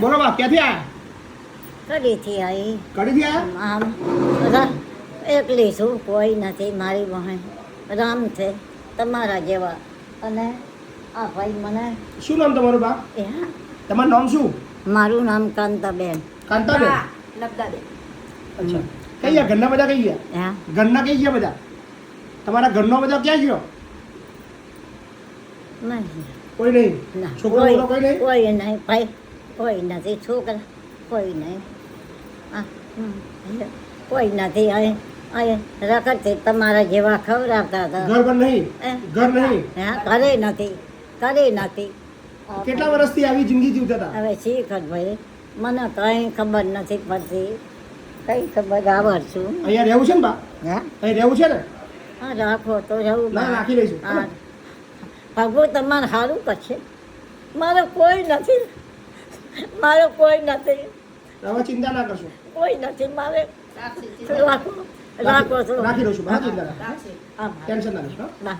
બોલો બા ક્યાંથી આયા? કડીથી આવી કડીથી આયા? આમ એકલી છું કોઈ નથી મારી બહેન રામ છે તમારા જેવા. અને આ ભાઈ મને શું નામ તમારું બા તમારું નામ શું? મારું નામ કાંતાબેન. કાંતાબેન? નબદાબેન અચ્છા. કઈ ગયા? ઘરના બધા કઈ ગયા? હા. ઘરના કઈ ગયા બધા? તમારા ઘરનો બધા ક્યાં ગયો? નહીં. કોઈ નહીં? છોકરો કોઈ નહીં? કોઈ નહીં. ભાઈ કોઈ નથી છોકરા કોઈ નહીં કોઈ નથી અહીં અહીં રખડતી તમારા જેવા ખવડાવતા હતા ઘર નહીં ઘર નહીં હા ઘરે નથી ઘરે નથી કેટલા વર્ષથી આવી જિંદગી જીવતા હતા હવે શીખર ભાઈ મને કંઈ ખબર નથી પડતી કઈ ખબર આવડ છું અહીંયા રહેવું છે ને બા હા અહીં રહેવું છે ને હા રાખો તો રહેવું ના, રાખી લઈશું. હા ભગવું તમારે સારું કરશે મારે કોઈ નથી મારો કોઈ નથી. હવે ચિંતા ના કરશો. કોઈ નથી મારે રાખો રાખો રાખી દઉં છું. બા ચિંતા ના ટેન્શન ના લેશો હો? બા.